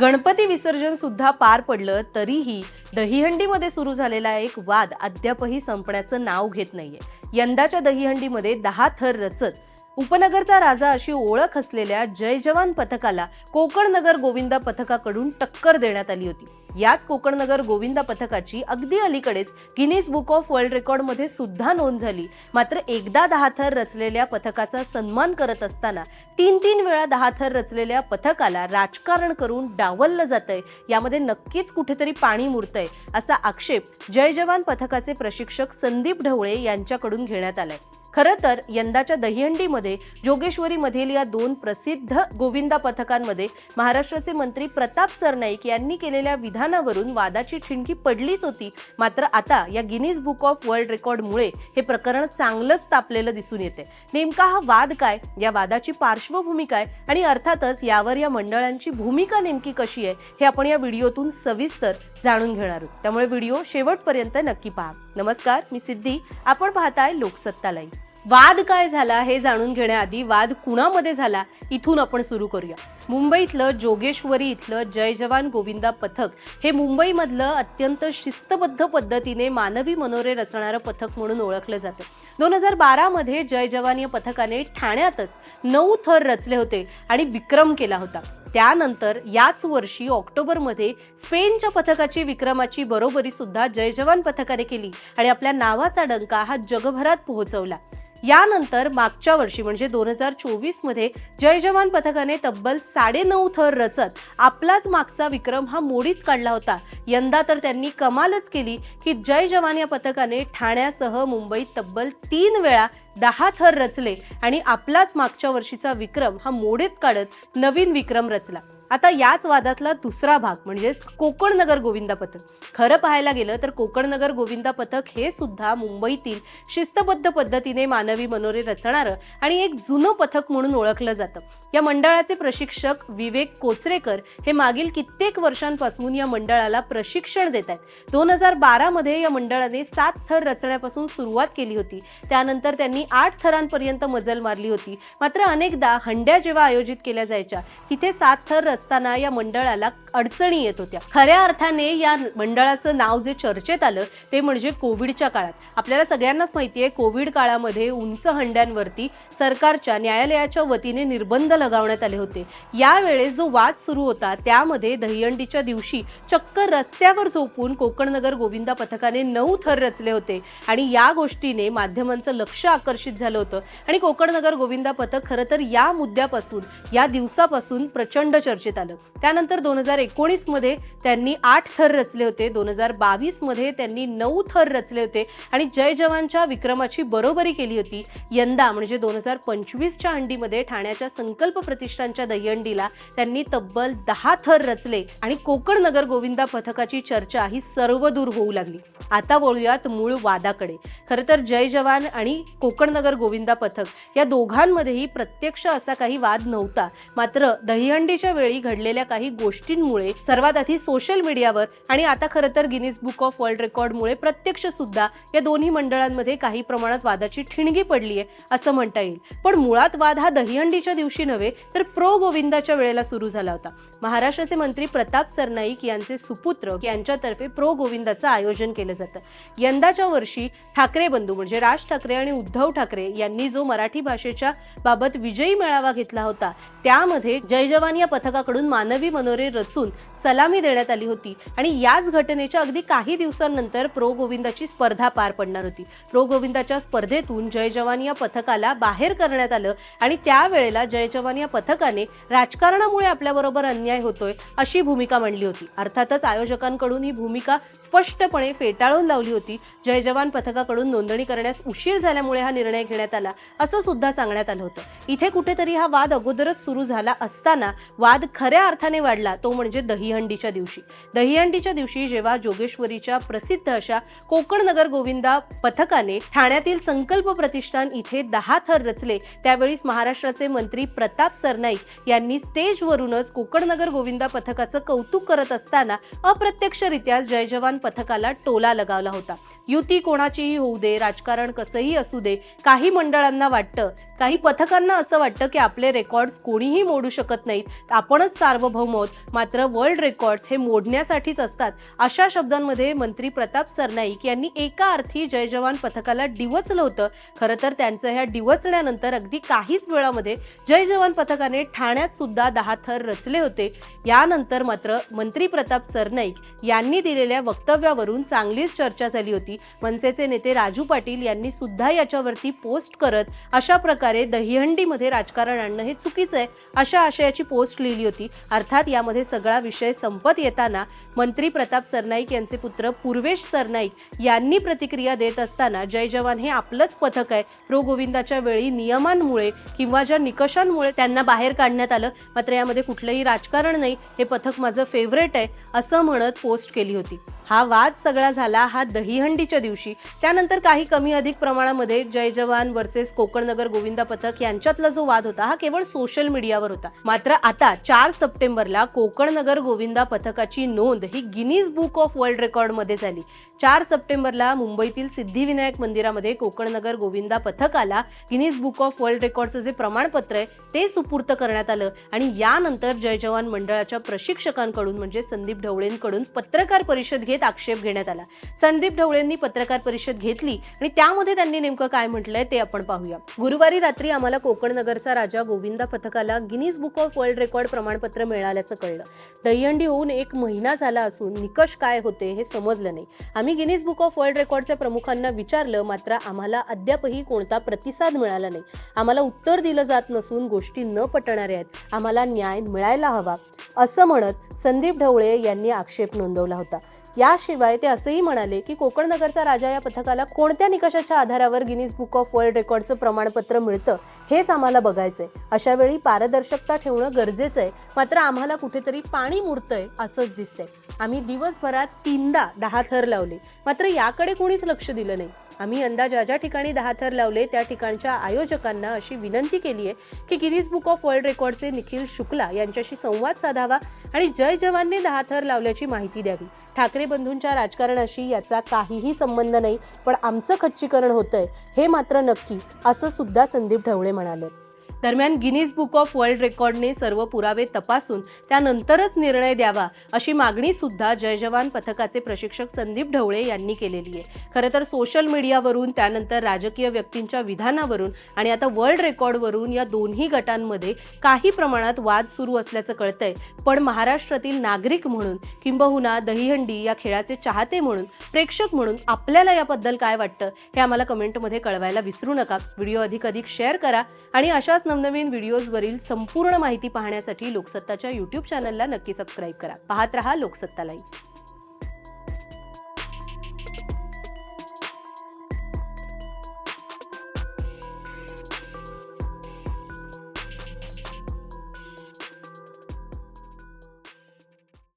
गणपती विसर्जन सुद्धा पार पडलं तरीही दहीहंडीमध्ये सुरू झालेला एक वाद अद्यापही संपण्याचं नाव घेत नाहीये. यंदाच्या दहीहंडीमध्ये दहा थर रचत उपनगरचा राजा अशी ओळख असलेल्या जय जवान पथकाला कोकण नगर गोविंदा पथकाकडून टक्कर देण्यात आली होती. याच कोकण नगर गोविंदा पथकाची अगदी अलीकडेच गिनीज बुक ऑफ वर्ल्ड रेकॉर्डमध्ये सुद्धा नोंद झाली. मात्र एकदा दहा थर रचलेल्या पथकाचा सन्मान करत असताना तीन तीन वेळा दहा थर रचलेल्या पथकाला राजकारण करून डावललं जातंय. यामध्ये नक्कीच कुठेतरी पाणी मुरतंय असा आक्षेप जय जवान पथकाचे प्रशिक्षक संदीप ढवळे यांच्याकडून घेण्यात आलाय. खरं तर यंदाच्या दहीहंडीमध्ये जोगेश्वरीमधील या दोन प्रसिद्ध गोविंदा पथकांमध्ये महाराष्ट्राचे मंत्री प्रताप सरनाईक यांनी केलेल्या विधानावरून वादाची ठिणगी पडलीच होती. मात्र आता या गिनीज बुक ऑफ वर्ल्ड रेकॉर्डमुळे हे प्रकरण चांगलंच तापलेलं दिसून येते नेमका हा वाद काय? या वादाची पार्श्वभूमी काय? आणि अर्थातच यावर या मंडळांची भूमिका नेमकी कशी आहे? हे आपण या व्हिडिओतून सविस्तर जाणून घेणार आहोत. त्यामुळे व्हिडिओ शेवटपर्यंत नक्की पहा. नमस्कार मी सिद्धी. आपण पाहताय लोकसत्ता लाईव्ह वाद काय झाला हे जाणून घेण्याआधी वाद कुणामध्ये झाला इथून आपण सुरू करूया. मुंबईतलं जोगेश्वरी इथलं जय जवान गोविंदा पथक हे मुंबईमधलं अत्यंत शिस्तबद्ध पद्धतीने मानवी मनोरे रचणारं पथक म्हणून ओळखलं जातं. दोन हजार बारामध्ये जय जवान या पथकाने ठाण्यातच नऊ थर रचले होते आणि विक्रम केला होता. त्यानंतर याच वर्षी ऑक्टोबरमध्ये स्पेनच्या पथकाची विक्रमाची बरोबरी सुद्धा जय जवान पथकाने केली आणि आपल्या नावाचा डंका हा जगभरात पोहोचवला. यानंतर मागच्या वर्षी म्हणजे दोन हजार चोवीसमध्ये जय जवान पथकाने तब्बल साडेनऊ थर रचत आपलाच मागचा विक्रम हा मोडीत काढला होता. यंदा तर त्यांनी कमालच केली की जय जवान या पथकाने ठाण्यासह मुंबईत तब्बल तीन वेळा दहा थर रचले आणि आपलाच मागच्या वर्षीचा विक्रम हा मोडीत काढत नवीन विक्रम रचला. आता याच वादातला दुसरा भाग म्हणजेच कोकणनगर गोविंदा पथक. खरं पाहायला गेलं तर कोकणनगर गोविंदा पथक हे सुद्धा मुंबईतील शिस्तबद्ध पद्धतीने मानवी मनोरे रचणारं आणि एक जुनं पथक म्हणून ओळखलं जातं. या मंडळाचे प्रशिक्षक विवेक कोचरेकर हे मागील कित्येक वर्षांपासून या मंडळाला प्रशिक्षण देत आहेत दोन हजार बारामध्ये या मंडळाने सात थर रचण्यापासून सुरुवात केली होती. त्यानंतर त्यांनी आठ थरांपर्यंत मजल मारली होती. मात्र अनेकदा हंड्या जेव्हा आयोजित केल्या जायच्या तिथे सात थर असताना या मंडळाला अडचणी येत होत्या. खऱ्या अर्थाने या मंडळाचं नाव जे चर्चेत आलं ते म्हणजे कोविडच्या काळात. आपल्याला सगळ्यांनाच माहिती आहे कोविड काळामध्ये उंच हंड्यांवरती सरकारच्या न्यायालयाच्या वतीने निर्बंध लगावण्यात आले होते. यावेळेस जो वाद सुरू होता त्यामध्ये दहीहंडीच्या दिवशी चक्क रस्त्यावर झोपून कोकण नगर गोविंदा पथकाने नऊ थर रचले होते आणि या गोष्टीने माध्यमांचं लक्ष आकर्षित झालं होतं. आणि कोकण नगर गोविंदा पथक खरं तर या मुद्द्यापासून या दिवसापासून प्रचंड चर्चेत चर्चेत आलं. त्यानंतर दोन हजार एकोणीसमध्ये त्यांनी आठ थर रचले होते. दोन हजार बावीसमध्ये त्यांनी नऊ थर रचले होते आणि जय जवानच्या विक्रमाची बरोबरी केली होती. यंदा म्हणजे दोन हजार पंचवीसच्या हंडीमध्ये ठाण्याच्या संकल्प प्रतिष्ठानच्या दहीहंडीला त्यांनी तब्बल दहा थर रचले आणि कोकण नगर गोविंदा पथकाची चर्चा ही सर्वदूर होऊ लागली. आता वळूयात मूळ वादाकडे. खरं तर जय जवान आणि कोकण नगर गोविंदा पथक या दोघांमध्येही प्रत्यक्ष असा काही वाद नव्हता. मात्र दहीहंडीच्या वेळी घडलेल्या काही गोष्टींमुळे सर्वात आधी सोशल मीडियावर आणि आता खरं तर गिनीज बुक ऑफ वर्ल्ड रेकॉर्डमुळे प्रत्यक्ष सुद्धा या दोन्ही मंडळांमध्ये काही प्रमाणात वादाची ठिणगी पडली आहे असं म्हणता येईल. पण मुळात वाद हा दहीहंडीच्या दिवशी नव्हे तर प्रो गोविंदाच्या वेळेला सुरू झाला होता. महाराष्ट्राचे मंत्री प्रताप सरनाईक यांचे सुपुत्र यांच्यातर्फे प्रो गोविंदाचं आयोजन केलं जातं. यंदाच्या वर्षी ठाकरे बंधू म्हणजे राज ठाकरे आणि उद्धव ठाकरे यांनी जो मराठी भाषेच्या बाबत विजयी मेळावा घेतला होता त्यामध्ये जय जवान या संघाकडून मानवी मनोरे रचून सलामी देण्यात आली होती. आणि याच घटनेच्या अगदी काही दिवसांनंतर प्रो गोविंदाची स्पर्धा पार पडणार होती. प्रो गोविंदाच्या स्पर्धेतून जय जवान या पथकाला बाहेर करण्यात आलं आणि त्यावेळेला जय जवान या पथकाने राजकारणामुळे आपल्याबरोबर अन्याय होतोय अशी भूमिका मांडली होती. अर्थातच आयोजकांकडून ही भूमिका स्पष्टपणे फेटाळून लावली होती. जय जवान पथकाकडून नोंदणी करण्यास उशीर झाल्यामुळे हा निर्णय घेण्यात आला असं सुद्धा सांगण्यात आलं होतं. इथे कुठेतरी हा वाद अगोदरच सुरू झाला असताना वाद खऱ्या अर्थाने वाढला तो म्हणजे दहीहंडीच्या दिवशी. दहीहंडीच्या दिवशी जेव्हा जोगेश्वरीच्या प्रसिद्ध अशा कोकण नगर गोविंदा पथकाने ठाण्यातील संकल्प प्रतिष्ठान इथे दहा थर रचले त्यावेळीस महाराष्ट्राचे मंत्री प्रताप सरनाईक यांनी स्टेजवरूनच कोकण नगर गोविंदा पथकाचं कौतुक करत असताना अप्रत्यक्षरित्या जय जवान पथकाला टोला लगावला होता. युती कोणाचीही होऊ दे राजकारण कसंही असू दे काही मंडळांना वाटतं काही पथकांना असं वाटतं की आपले रेकॉर्ड्स कोणीही मोडू शकत नाहीत. आपण आपणच सार्वभौम आहोत मात्र वर्ल्ड रेकॉर्ड्स हे मोडण्यासाठीच असतात. अशा शब्दांमध्ये मंत्री प्रताप सरनाईक यांनी एका अर्थी जय जवान पथकाला डिवचलं होतं. खरं तर त्यांचं ह्या डिवचण्यानंतर अगदी काहीच वेळामध्ये जय जवान पथकाने ठाण्यात सुद्धा दहा थर रचले होते. यानंतर मात्र मंत्री प्रताप सरनाईक यांनी दिलेल्या वक्तव्यावरून चांगलीच चर्चा झाली होती. मनसेचे नेते राजू पाटील यांनी सुद्धा याच्यावरती पोस्ट करत अशा प्रकारे दहीहंडीमध्ये राजकारण आणणं हे चुकीचं आहे. अशा आशयाची पोस्ट लिहिली होती. अर्थात यामध्ये सगळा विषय संपत येताना मंत्री प्रताप सरनाईक यांचे पुत्र पूर्वेश सरनाईक यांनी प्रतिक्रिया देत असताना जय जवान हे आपलंच पथक आहे. रो गोविंदाच्या वेळी नियमांमुळे किंवा ज्या निकषांमुळे त्यांना बाहेर काढण्यात आलं. मात्र यामध्ये कुठलंही राजकारण नाही. हे पथक माझं फेवरेट आहे असं म्हणत पोस्ट केली होती. हा वाद सगळा झाला हा दहीहंडीच्या दिवशी. त्यानंतर काही कमी अधिक प्रमाणामध्ये जय जवान वर्सेस कोकणनगर गोविंदा पथक यांच्यातला जो वाद होता हा केवळ सोशल मीडियावर होता. मात्र आता चार सप्टेंबरला कोकणनगर गोविंदा पथकाची नोंद ही गिनीज बुक ऑफ वर्ल्ड रेकॉर्डमध्ये झाली. चार सप्टेंबरला मुंबईतील सिद्धिविनायक मंदिरामध्ये कोकण नगर गोविंदा पथकाला गिनीज बुक ऑफ वर्ल्ड रेकॉर्डचं जे प्रमाणपत्र आहे ते सुपूर्त करण्यात आलं. आणि यानंतर जय जवान मंडळाच्या प्रशिक्षकांकडून म्हणजे संदीप ढवळेंकडून पत्रकार परिषद घेत घेत आक्षेप घेण्यात आला. संदीप ढवळेंनी पत्रकार परिषद घेतली आणि त्यामध्ये त्यांनी नेमकं काय म्हटलंय ते आपण पाहूया. गुरुवारी रात्री आम्हाला कोकण नगरचा राजा गोविंदा पथकाला Guinness book of world record प्रमाणपत्र मिळाल्याचं कळलं. दहीहंडी होऊन एक महिना झाला असून निकष काय होते हे समजलं नाही. आम्ही गिनीज बुक ऑफ वर्ल्ड रेकॉर्डच्या प्रमुखांना विचारलं मात्र आम्हाला अद्यापही कोणता प्रतिसाद मिळाला नाही. आम्हाला उत्तर दिलं जात नसून गोष्टी न पटणाऱ्या आहेत. आम्हाला न्याय मिळायला हवा असं म्हणत संदीप ढवळे यांनी आक्षेप नोंदवला होता. याशिवाय ते असंही म्हणाले की कोकण नगरचा राजा या पथकाला कोणत्या निकषाच्या आधारावर गिनीज बुक ऑफ वर्ल्ड रेकॉर्डचं प्रमाणपत्र मिळतं हेच आम्हाला बघायचंय. अशा वेळी पारदर्शकता ठेवणं गरजेचं आहे. मात्र आम्हाला कुठेतरी पाणी मुरतंय असंच दिसतंय. आम्ही दिवसभरात तीनदा दहा थर लावले. मात्र याकडे कोणीच लक्ष दिलं नाही. आम्ही यंदा ज्या ज्या ठिकाणी दहा थर लावले त्या ठिकाणच्या आयोजकांना अशी विनंती केली आहे की गिनीज बुक ऑफ वर्ल्ड रेकॉर्डचे निखिल शुक्ला यांच्याशी संवाद साधावा आणि जय जवानने दहा थर लावल्याची माहिती द्यावी. ठाकरे बंधूंच्या राजकारणाशी याचा काहीही संबंध नाही पण आमचं खच्चीकरण होतंय हे मात्र नक्की असं सुद्धा संदीप ढवळे म्हणाले. दरम्यान गिनीज बुक ऑफ वर्ल्ड रेकॉर्डने सर्व पुरावे तपासून त्यानंतरच निर्णय द्यावा अशी मागणी सुद्धा जय जवान पथकाचे प्रशिक्षक संदीप ढवळे यांनी केलेली आहे. खरं तर सोशल मीडियावरून त्यानंतर राजकीय व्यक्तींच्या विधानावरून आणि आता वर्ल्ड रेकॉर्डवरून या दोन्ही गटांमध्ये काही प्रमाणात वाद सुरू असल्याचं कळतंय. पण महाराष्ट्रातील नागरिक म्हणून किंबहुना दहीहंडी या खेळाचे चाहते म्हणून प्रेक्षक म्हणून आपल्याला याबद्दल काय वाटतं हे आम्हाला कमेंटमध्ये कळवायला विसरू नका. व्हिडिओ अधिक अधिक शेअर करा आणि अशाच नवनवीन व्हिडिओजवरील संपूर्ण माहिती पाहण्यासाठी लोकसत्ताच्या यूट्यूब चॅनलला नक्की सबस्क्राईब करा. पाहत रहा लोकसत्ता लाईव्ह